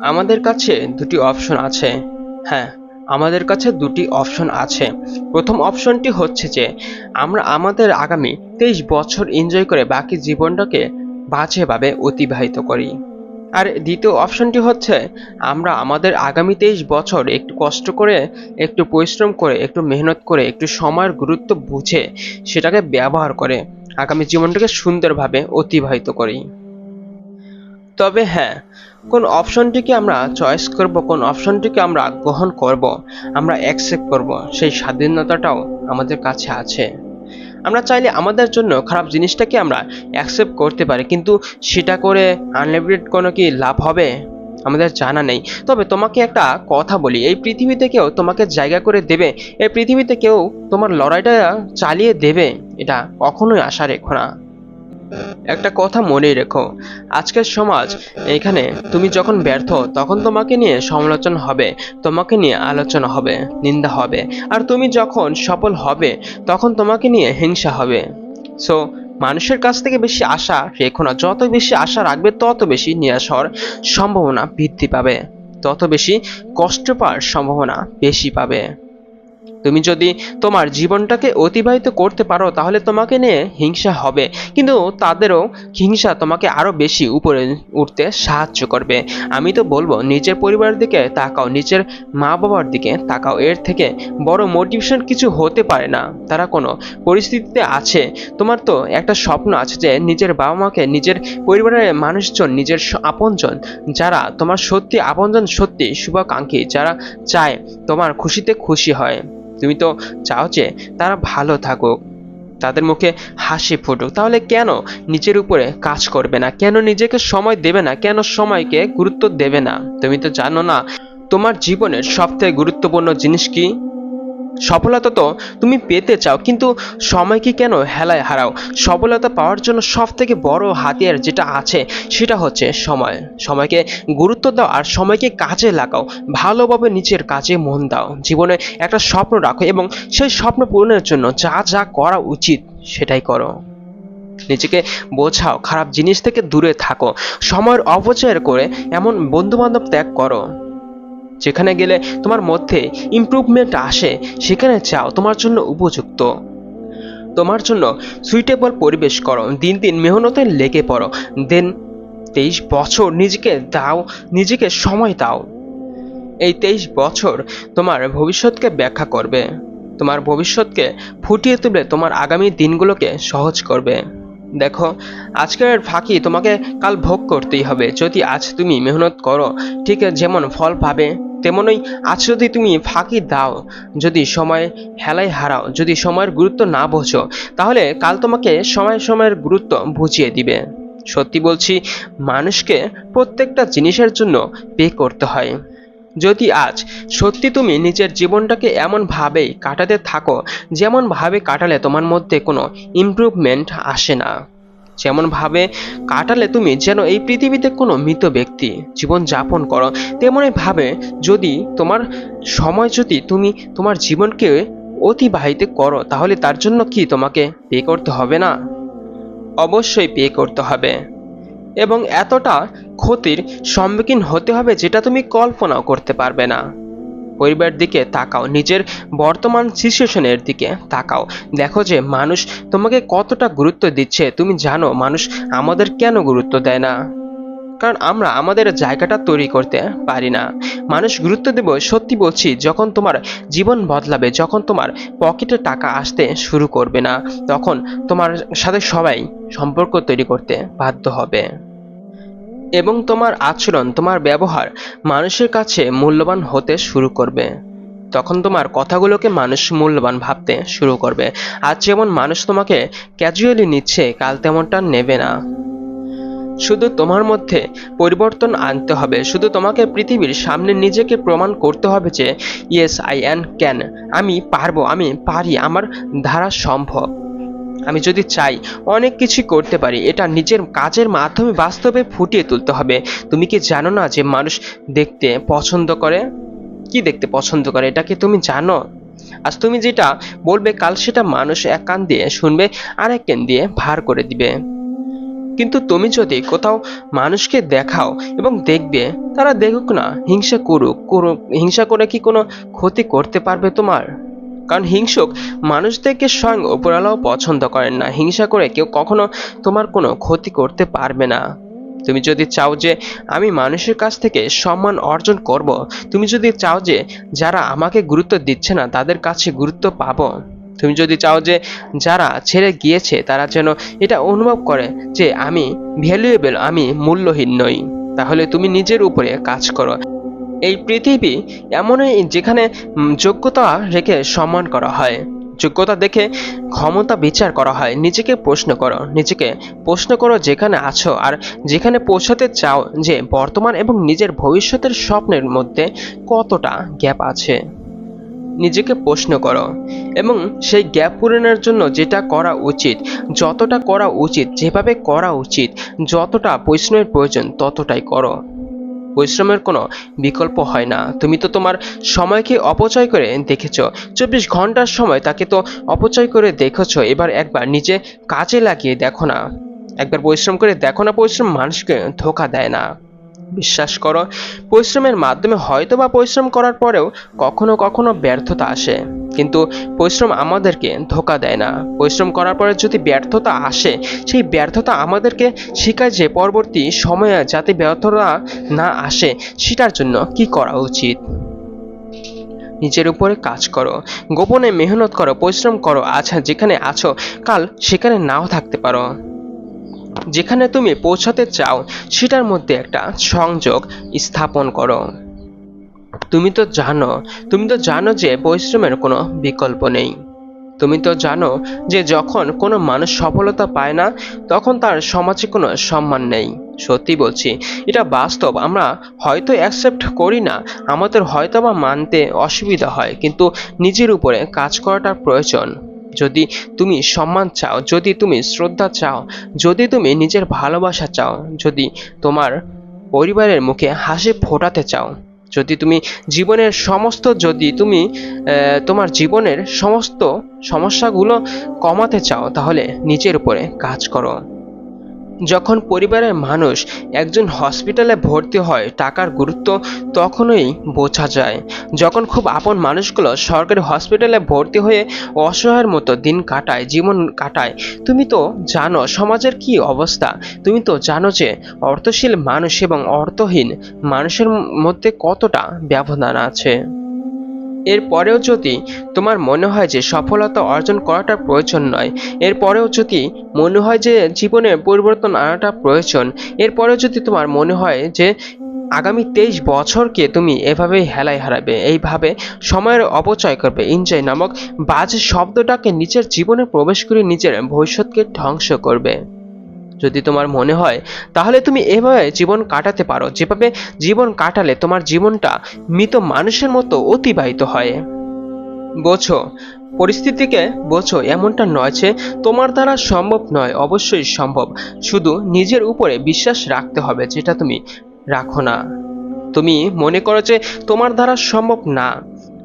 আমাদের কাছে দুটি অপশন আছে। হ্যাঁ আমাদের কাছে দুটি অপশন আছে। প্রথম অপশনটি হচ্ছে যে, আমরা আমাদের আগামী তেইশ বছর এনজয় করে বাকি জীবনটাকে বাজেভাবে অতিবাহিত করি। আর দ্বিতীয় অপশনটি হচ্ছে, আমরা আমাদের আগামী তেইশ বছর একটু কষ্ট করে, একটু পরিশ্রম করে, একটু মেহনত করে, একটু সময়ের গুরুত্ব বুঝে সেটাকে ব্যবহার করে আগামী জীবনটাকে সুন্দরভাবে অতিবাহিত করি। তবে হ্যাঁ কোন অপশনটিকে আমরা চয়েস করব, কোন অপশনটিকে আমরা গ্রহণ করব, আমরা অ্যাকসেপ্ট করব, সেই স্বাধীনতাটাও আমাদের কাছে আছে। আমরা চাইলে আমাদের জন্য খারাপ জিনিসটাকে আমরা অ্যাকসেপ্ট করতে পারি, কিন্তু সেটা করে আনলিমিটেড কোনো কি লাভ হবে? আমাদের জানা নেই। তবে তোমাকে একটা কথা বলি, এই পৃথিবীতে কেউ তোমাকে জায়গা করে দেবে, এই পৃথিবীতে কেউ তোমার লড়াইটা চালিয়ে দেবে, এটা কখনোই আশা রেখো না। একটা কথা মনে রেখো। আজকের সমাজ এখানে তুমি যখন ব্যর্থ, তখন তোমাকে নিয়ে সমালোচনা হবে, তোমাকে নিয়ে আলোচনা হবে, নিন্দা হবে। আর তুমি যখন সফল হবে, তখন তোমাকে নিয়ে হিংসা হবে। সো মানুষের কাছ থেকে বেশি আশা রেখো না। যত বেশি আশা রাখবে, তত বেশি নিরাশ হওয়ার সম্ভাবনা বৃদ্ধি পাবে। তত বেশি কষ্ট পাওয়ার সম্ভাবনা বেশি পাবে। তুমি যদি তোমার জীবনটাকে অতিবাহিত করতে পারো, তাহলে তোমাকে নিয়ে হিংসা হবে। কিন্তু তাদেরও হিংসা তোমাকে আরও বেশি উপরে উঠতে সাহায্য করবে। আমি তো বলব, নিজের পরিবারের দিকে তাকাও, নিজের মা বাবার দিকে তাকাও। এর থেকে বড় মোটিভেশন কিছু হতে পারে না। তারা কোনো পরিস্থিতিতে আছে। তোমার তো একটা স্বপ্ন আছে যে নিজের বাবা মাকে নিজের পরিবারের মানুষজন, নিজের আপনজন, যারা তোমার সত্যি, আপনজন সত্যি শুভাকাঙ্ক্ষী, যারা চায় তোমার খুশিতে খুশি হয়। তুমি তো চাও যে তারা ভালো থাকুক। তাদের মুখে হাসি ফুটুক। তাহলে কেন নিজের উপরে কাজ করবে না? কেন নিজেকে সময় দেবে না? কেন সময়কে গুরুত্ব দেবে না? তুমি তো জানো না, তোমার জীবনের সবথেকে গুরুত্বপূর্ণ জিনিস কি? সফলতা তো তুমি পেতে চাও, কিন্তু সময়কে কেন হেলায় হারাও? সফলতা পাওয়ার জন্য সব থেকে বড় হাতিয়ার যেটা আছে, সেটা হচ্ছে সময়। সময়কে গুরুত্ব দাও আর সময়কে কাজে লাগাও। ভালোভাবে নিজের কাজে মন দাও। জীবনে একটা স্বপ্ন রাখো এবং সেই স্বপ্ন পূরণের জন্য যা যা করা উচিত, সেটাই করো। নিজেকে বোঝাও, খারাপ জিনিস থেকে দূরে থাকো। সময়ের অপচয় করে এমন বন্ধু বান্ধব ত্যাগ করো। যেখানে গেলে তোমার মধ্যে ইমপ্রুভমেন্ট আসে, সেখানে চাও তোমার জন্য উপযুক্ত। তোমার জন্য সুইটেবল পরিবেশ করো, দিন দিন মেহনতে লেগে পড়ো দেন তেইশ বছর নিজেকে দাও, নিজেকে সময় দাও। এই তেইশ বছর তোমার ভবিষ্যৎকে ব্যাখ্যা করবে, তোমার ভবিষ্যৎকে ফুটিয়ে তুলে তোমার আগামী দিনগুলোকে সহজ করবে। দেখো, আজকের ফাঁকি তোমাকে কাল ভোগ করতেই হবে, যদি আজ তুমি মেহনত করো, ঠিক যেমন ফল পাবে তেমনই আজ যদি তুমি ফাঁকি দাও, যদি সময় হেলায় হারাও, যদি সময়ের গুরুত্ব না বোঝো, তাহলে কাল তোমাকে সময় সময়ের গুরুত্ব বুঝিয়ে দিবে। সত্যি বলছি, মানুষকে প্রত্যেকটা জিনিসের জন্য পে করতে হয়। যদি আজ সত্যি তুমি নিজের জীবনটাকে এমনভাবেই কাটাতে থাকো, যেমনভাবে কাটালে তোমার মধ্যে কোনো ইমপ্রুভমেন্ট আসে না। যেমনভাবে কাটালে তুমি যেন এই পৃথিবীতে কোনো মৃত ব্যক্তি জীবন যাপন করো তেমনই ভাবে যদি তোমার সময় যদি তুমি তোমার জীবনকে অতিবাহিত করো, তাহলে তার জন্য কি তোমাকে পে করতে হবে না? অবশ্যই পে করতে হবে। এবং এতটা ক্ষতির সম্মুখীন হতে হবে যেটা তুমি কল্পনাও করতে পারবে না। পরিবারের দিকে তাকাও, নিজের বর্তমান সিচুয়েশনের দিকে তাকাও। দেখো যে মানুষ তোমাকে কতটা গুরুত্ব দিচ্ছে। তুমি জানো মানুষ আমাদের কেন গুরুত্ব দেয় না? কারণ আমরা আমাদের জায়গাটা তৈরি করতে পারি না। মানুষ গুরুত্ব দেব, সত্যি বলছি, যখন তোমার জীবন বদলাবে, যখন তোমার পকেটে টাকা আসতে শুরু করবে না, তখন তোমার সাথে সবাই সম্পর্ক তৈরি করতে বাধ্য হবে। এবং তোমার আচরণ, তোমার ব্যবহার মানুষের কাছে মূল্যবান হতে শুরু করবে। তখন তোমার কথাগুলোকে মানুষ মূল্যবান ভাবতে শুরু করবে। আজ যেমন মানুষ তোমাকে ক্যাজুয়ালি নিচ্ছে, কাল তেমনটা নেবে না। শুধু তোমার মধ্যে পরিবর্তন আনতে হবে। শুধু তোমাকে পৃথিবীর সামনে নিজেকে প্রমাণ করতে হবে যে ইয়েস আই অ্যান ক্যান আমি পারব, আমি পারি, আমার ধারা সম্ভব। আমি যদি চাই অনেক কিছু করতে পারি, এটা নিজের কাজের মাধ্যমে বাস্তবে ফুটিয়ে তুলতে হবে। তুমি কি জানো না যে মানুষ দেখতে পছন্দ করে? কি দেখতে পছন্দ করে, এটা কি তুমি জানো? আজ তুমি যেটা বলবে, কাল সেটা মানুষ এক কান দিয়ে শুনবে, আর এক কান দিয়ে ভার করে দিবে। কিন্তু তুমি যদি কোথাও মানুষকে দেখাও এবং দেখবে, তারা দেখুক না, হিংসা করুক হিংসা করে কি কোনো ক্ষতি করতে পারবে তোমার? কারণ হিংসুক মানুষদেরকে স্বয়ং উপরালাও পছন্দ করেন না। হিংসা করে কেউ কখনো তোমার কোনো ক্ষতি করতে পারবে না। তুমি যদি চাও যে আমি মানুষের কাছ থেকে সম্মান অর্জন করব, তুমি যদি চাও যে যারা আমাকে গুরুত্ব দিচ্ছে না, তাদের কাছে গুরুত্ব পাবো। তুমি যদি চাও যে যারা ছেড়ে গিয়েছে, তারা যেন এটা অনুভব করে যে আমি ভ্যালুয়েবল আমি মূল্যহীন নই। তাহলে তুমি নিজের উপরে কাজ করো। এই পৃথিবী এমনই যেখানে যোগ্যতা রেখে সম্মান করা হয়। যোগ্যতা দেখে ক্ষমতা বিচার করা হয়। নিজেকে প্রশ্ন করো। নিজেকে প্রশ্ন করো যেখানে আছো আর যেখানে পৌঁছাতে চাও যে বর্তমান এবং নিজের ভবিষ্যতের স্বপ্নের মধ্যে কতটা গ্যাপ আছে। নিজেকে প্রশ্ন করো এবং সেই গ্যাপ পূরণের জন্য যেটা করা উচিত, যতটা করা উচিত, যেভাবে করা উচিত, যতটা পরিশ্রমের প্রয়োজন, ততটাই করো। পরিশ্রমের কোনো বিকল্প হয় না। তুমি তো তোমার সময়কে অপচয় করে দেখেছ। চব্বিশ ঘণ্টার সময় তাকে তো অপচয় করে দেখেছ। এবার একবার নিজে কাজে লাগিয়ে দেখো না। একবার পরিশ্রম করে দেখো না, পরিশ্রম মানুষকে ধোকা দেয় না। বিশ্বাস করো, পরিশ্রমের মাধ্যমে হয়তো বা পরিশ্রম করার পরেও কখনো কখনো ব্যর্থতা আসে। কিন্তু পরিশ্রম আমাদেরকে ধোকা দেয় না। পরিশ্রম করার পরে যদি ব্যর্থতা আসে, সেই ব্যর্থতা আমাদেরকে শেখায় যে পরবর্তী সময়ে যাতে ব্যর্থতা না আসে, সেটার জন্য কি করা উচিত? নিজের উপরে কাজ করো, গোপনে মেহনত করো, পরিশ্রম করো আচ্ছা যেখানে আছো, কাল সেখানে নাও থাকতে পারো। যেখানে তুমি পৌঁছাতে চাও, সেটার মধ্যে একটা সংযোগ স্থাপন করো। তুমি তো জানো, তুমি তো জানো যে পরিশ্রমের কোনো বিকল্প নেই। তুমি তো জানো যে যখন কোনো মানুষ সফলতা পায় না, তখন তার সমাজে কোনো সম্মান নেই। সত্যি বলছি, এটা বাস্তব। আমরা হয়তো অ্যাকসেপ্ট করি না, আমাদের হয়তো বা মানতে অসুবিধা হয়, কিন্তু নিজের উপরে কাজ করাটা প্রয়োজন। যদি তুমি সম্মান চাও, যদি তুমি শ্রদ্ধা চাও, যদি তুমি নিজের ভালোবাসা চাও, যদি তোমার পরিবারের মুখে হাসি ফোটাতে চাও, যদি তুমি জীবনের সমস্ত, যদি তুমি তোমার জীবনের সমস্ত সমস্যাগুলো কমাতে চাও, তাহলে নিজের উপরে কাজ করো। যখন পরিবারের মানুষ একজন হসপিটালে ভর্তি হয় টাকার গুরুত্ব তখনই বোঝা যায়। যখন খুব আপন মানুষগুলো সরকারি হসপিটালে ভর্তি হয়ে অসহায়ের মতো দিন কাটায়, জীবন কাটায়, তুমি তো জানো সমাজের কি অবস্থা। তুমি তো জানো যে অর্থশীল মানুষ এবং অর্থহীন মানুষের মধ্যে কতটা ব্যবধান আছে। এরপরেও যদি তোমার মনে হয় যে সফলতা অর্জন করাটা প্রয়োজন নয়, এরপরেও যদি মনে হয় যে জীবনে পরিবর্তন আনাটা প্রয়োজন, এরপরেও যদি তোমার মনে হয় যে আগামী তেইশ বছরকে তুমি এভাবেই হেলায় হারাবে, এইভাবে সময়ের অপচয় করবে এনজয় নামক বাজে শব্দটাকে নিজের জীবনে প্রবেশ করে নিজের ভবিষ্যৎকে ধ্বংস করবে। যদি তোমার মনে হয়, তাহলে তুমি এভাবে জীবন কাটাতে পারো। যেভাবে জীবন কাটালে তোমার জীবনটা মৃত মানুষের মতো অতিবাহিত হয়। বোঝো, পরিস্থিতিকে বোঝো, এমনটা নয় যে তোমার দ্বারা সম্ভব নয়, অবশ্যই সম্ভব। শুধু নিজের উপরে বিশ্বাস রাখতে হবে, যেটা তুমি রাখো না। তুমি মনে করো যে তোমার দ্বারা সম্ভব না।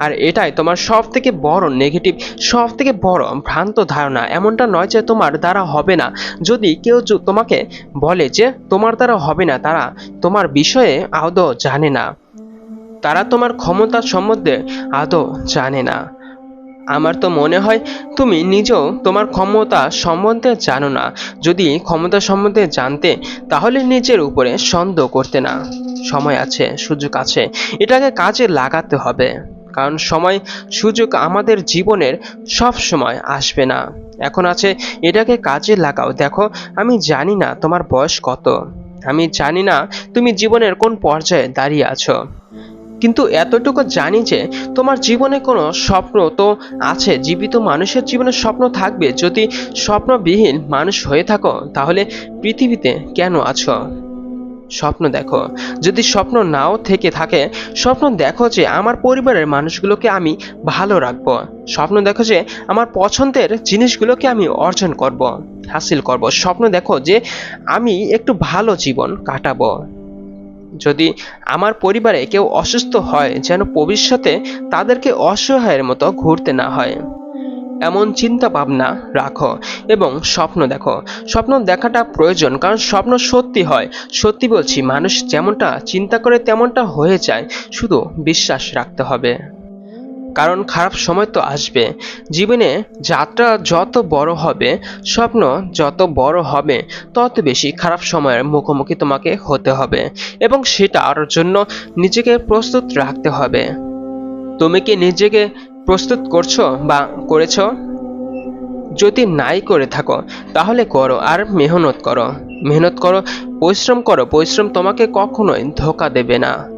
আর এটাই তোমার সব থেকে বড় নেগেটিভ সব থেকে বড় ভ্রান্ত ধারণা। এমনটা নয় যে তোমার দ্বারা হবে না। যদি কেউ তোমাকে বলে যে তোমার দ্বারা হবে না, তারা তোমার বিষয়ে আদৌ জানে না। তারা তোমার ক্ষমতা সম্বন্ধে আদৌ জানে না। আমার তো মনে হয় তুমি নিজেও তোমার ক্ষমতা সম্বন্ধে জানো না। যদি ক্ষমতা সম্বন্ধে জানতে, তাহলে নিজের উপরে সন্দেহ করতে না। সময় আছে, সুযোগ আছে। এটাকে কাজে লাগাতে হবে। কারণ সময় সুযোগ আমাদের জীবনের সব সময় আসবে না। এখন আছে, এটাকে কাজে লাগাও। দেখো, আমি জানি না তোমার বয়স কত। আমি জানি না তুমি জীবনের কোন পর্যায়ে দাঁড়িয়ে আছো। কিন্তু এতটুকু জানি যে, তোমার জীবনে কোনো স্বপ্ন তো আছে। জীবিত মানুষের জীবনে স্বপ্ন থাকবে। যদি স্বপ্নবিহীন মানুষ হয়ে থাকো, তাহলে পৃথিবীতে কেন আছো? স্বপ্ন দেখো। যদি স্বপ্ন নাও থেকে থাকে, স্বপ্ন দেখো যে আমার পরিবারের মানুষগুলোকে আমি ভালো রাখব। স্বপ্ন দেখো যে আমার পছন্দের জিনিসগুলোকে আমি অর্জন করব, হাসিল করব। স্বপ্ন দেখো যে আমি একটু ভালো জীবন কাটাবো। যদি আমার পরিবারে কেউ অসুস্থ হয়, যেন ভবিষ্যতে তাদেরকে অসহায়ের মতো ঘুরতে না হয়। এমন চিন্তা ভাবনা রাখো এবং স্বপ্ন দেখো। স্বপ্ন দেখাটা প্রয়োজন, কারণ স্বপ্ন সত্যি হয়। সত্যি বলছি, মানুষ যেমনটা চিন্তা করে তেমনটা হয়ে যায়, শুধু বিশ্বাস রাখতে হবে। কারণ খারাপ সময় তো আসবে। জীবনে যাত্রা যত বড় হবে, স্বপ্ন যত বড় হবে, তত বেশি খারাপ সময়ের মুখোমুখি তোমাকে হতে হবে এবং সেটার জন্য নিজেকে প্রস্তুত রাখতে হবে। তুমি কি নিজেকে প্রস্তুত করছ বা করেছ? যদি নাই করে থাকো, তাহলে করো আর মেহনত করো। মেহনত করো, পরিশ্রম করো। পরিশ্রম তোমাকে কখনোই ধোকা দেবে না।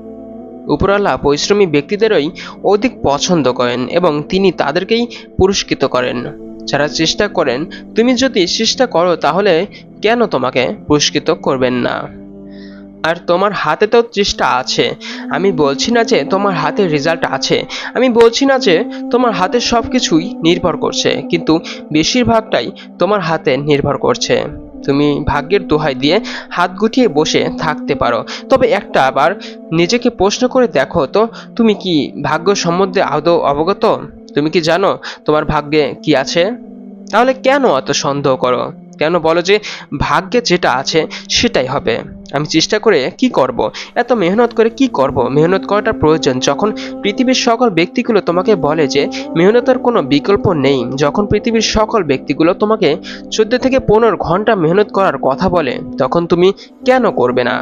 উপরওয়ালা পরিশ্রমী ব্যক্তিদেরই অধিক পছন্দ করেন এবং তিনি তাদেরকেই পুরস্কৃত করেন। যারা চেষ্টা করেন, তুমি যদি চেষ্টা করো, তাহলে কেন তোমাকে পুরস্কৃত করবেন না? আর তোমার হাতে তো চেষ্টা আছে। আমি বলছি না যে তোমার হাতে রেজাল্ট আছে। আমি বলছি না যে তোমার হাতে সব কিছুই নির্ভর করছে, কিন্তু বেশিরভাগটাই তোমার হাতে নির্ভর করছে। তুমি ভাগ্যের দোহাই দিয়ে হাত গুটিয়ে বসে থাকতে পারো। তবে একটা আবার নিজেকে প্রশ্ন করে দেখো তো, তুমি কি ভাগ্য সম্বন্ধে আদৌ অবগত? তুমি কি জানো তোমার ভাগ্যে কি আছে? তাহলে কেন অত সন্দেহ করো? কেন বলো যে ভাগ্যে যেটা আছে সেটাই হবে। আমি চেষ্টা করে কি করব? এত মেহনত করে কি করব? মেহনত করাটা প্রয়োজন। যখন পৃথিবীর সকল ব্যক্তিগুলো তোমাকে বলে যে মেহনতের কোনো বিকল্প নেই, যখন পৃথিবীর সকল ব্যক্তিগুলো তোমাকে চোদ্দ থেকে পনেরো ঘণ্টা মেহনত করার কথা বলে, তখন তুমি কেন করবে না?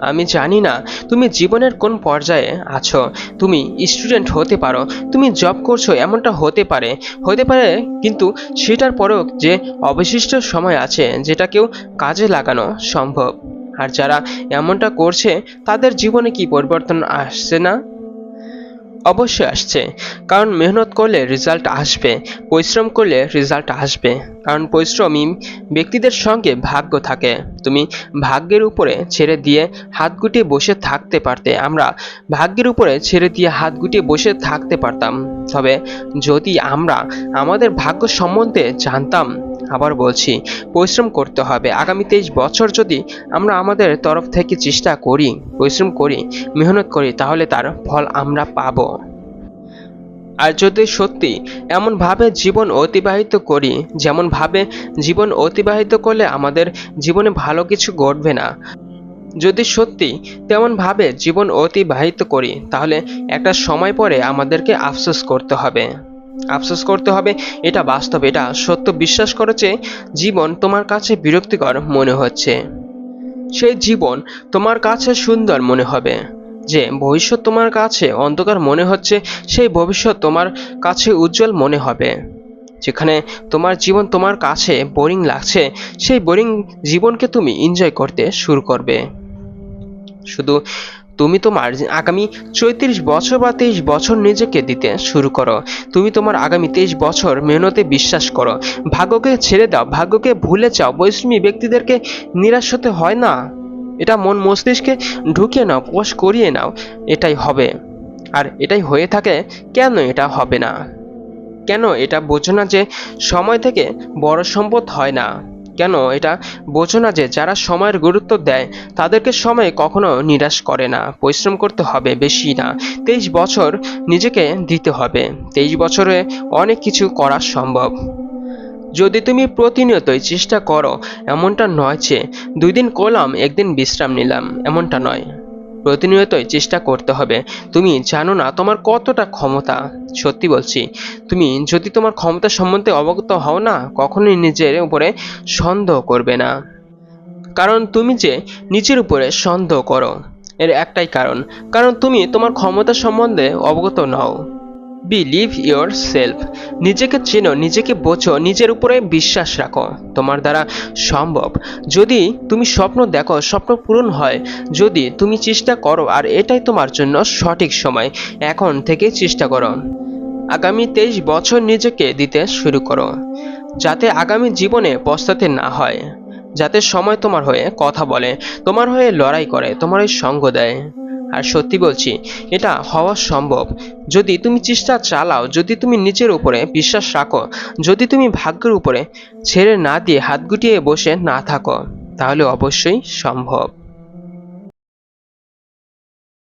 আমি জানি না তুমি জীবনের কোন পর্যায়ে আছো। তুমি স্টুডেন্ট হতে পারো, তুমি জব করছ এমনটা হতে পারে। হতে পারে কিন্তু সেটার পরেও যে অবশিষ্ট সময় আছে, যেটা কেউ কাজে লাগানো সম্ভব। আর যারা এমনটা করছে, তাদের জীবনে কি পরিবর্তন আসছে না? অবশ্যই আসছে। কারণ মেহনত করলে রেজাল্ট আসবে, পরিশ্রম করলে রেজাল্ট আসবে। কারণ পরিশ্রমী ব্যক্তিদের সঙ্গে ভাগ্য থাকে। তুমি ভাগ্যের উপরে ছেড়ে দিয়ে হাত গুটিয়ে বসে থাকতে পারতে। আমরা ভাগ্যের উপরে ছেড়ে দিয়ে হাত গুটিয়ে বসে থাকতে পারতাম। তবে যদি আমরা আমাদের ভাগ্য সম্বন্ধে জানতাম আবার বলছি, পরিশ্রম করতে হবে। আগামী তেইশ বছর যদি আমরা আমাদের তরফ থেকে চেষ্টা করি, পরিশ্রম করি, মেহনত করি, তাহলে তার ফল আমরা পাবো। আর যদি সত্যি এমনভাবে জীবন অতিবাহিত করি, যেমনভাবে জীবন অতিবাহিত করলে আমাদের জীবনে ভালো কিছু ঘটবে না, যদি সত্যি তেমনভাবে জীবন অতিবাহিত করি, তাহলে একটা সময় পরে আমাদেরকে আফসোস করতে হবে। আফসোস করতে হবে, এটা বাস্তব, এটা সত্য। বিশ্বাস করেছে জীবন তোমার কাছে বিরক্তিকর মনে হচ্ছে। সেই জীবন তোমার কাছে সুন্দর মনে হবে। যে ভবিষ্যৎ তোমার কাছে অন্ধকার মনে হচ্ছে, সেই ভবিষ্যৎ তোমার কাছে উজ্জ্বল মনে হবে। যেখানে তোমার জীবন তোমার কাছে বোরিং লাগছে, সেই বোরিং জীবনকে তুমি এনজয় করতে শুরু করবে। শুধু তুমি তোমার আগামী চৌত্রিশ বছর বা তেইশ বছর নিজেকে দিতে শুরু করো। তুমি তোমার আগামী তেইশ বছর মেহনতে বিশ্বাস করো। ভাগ্যকে ছেড়ে দাও, ভাগ্যকে ভুলে যাও। পরিশ্রমী ব্যক্তিদেরকে নিরাশ হতে হয় না। এটা মন মস্তিষ্কে ঢুকিয়ে নাও, প্রকাশ করিয়ে নাও। এটাই হবে। আর এটাই হয়ে থাকে, কেন এটা হবে না? কেন এটা বোঝো না যে সময় থেকে বড় সম্পদ হয় না? কেন এটা বোঝো না যে যারা সময়ের গুরুত্ব দেয়, তাদেরকে সময় কখনো নিরাশ করে না। পরিশ্রম করতে হবে বেশি না। তেইশ বছর নিজেকে দিতে হবে। তেইশ বছরে অনেক কিছু করা সম্ভব। যদি তুমি প্রতিনিয়তই চেষ্টা করো, এমনটা নয় যে দুই দিন করলাম, একদিন বিশ্রাম নিলাম। এমনটা নয়। প্রতিনিয়তই চেষ্টা করতে হবে। তুমি জানো না তোমার কতটা ক্ষমতা? সত্যি বলছি। তুমি যদি তোমার ক্ষমতা সম্বন্ধে অবগত হও না, কখনোই নিজের উপরে সন্দেহ করবে না। কারণ তুমি যে নিজের উপরে সন্দেহ করো, এর একটাই কারণ। কারণ তুমি তোমার ক্ষমতা সম্বন্ধে অবগত নও। বিলিভ ইয়োর সেলফ নিজেকে চেনো, নিজেকে বোঝো, নিজের উপরে বিশ্বাস রাখো। তোমার দ্বারা সম্ভব। যদি তুমি স্বপ্ন দেখো, স্বপ্ন পূরণ হয়, যদি তুমি চেষ্টা করো, আর এটাই তোমার জন্য সঠিক সময়, এখন থেকে চেষ্টা করো। আগামী তেইশ বছর নিজেকে দিতে শুরু করো। যাতে আগামী জীবনে পস্তাতে না হয়। যাতে সময় তোমার হয়ে কথা বলে, তোমার হয়ে লড়াই করে, তোমার হয়ে সঙ্গ দেয়। আর সত্যি বলছি, এটা হওয়া সম্ভব। যদি তুমি চেষ্টা চালাও, যদি তুমি নিজের উপরে বিশ্বাস রাখো, যদি তুমি ভাগ্যের উপরে ছেড়ে না দিয়ে হাত গুটিয়ে বসে না থাকো, তাহলে অবশ্যই সম্ভব।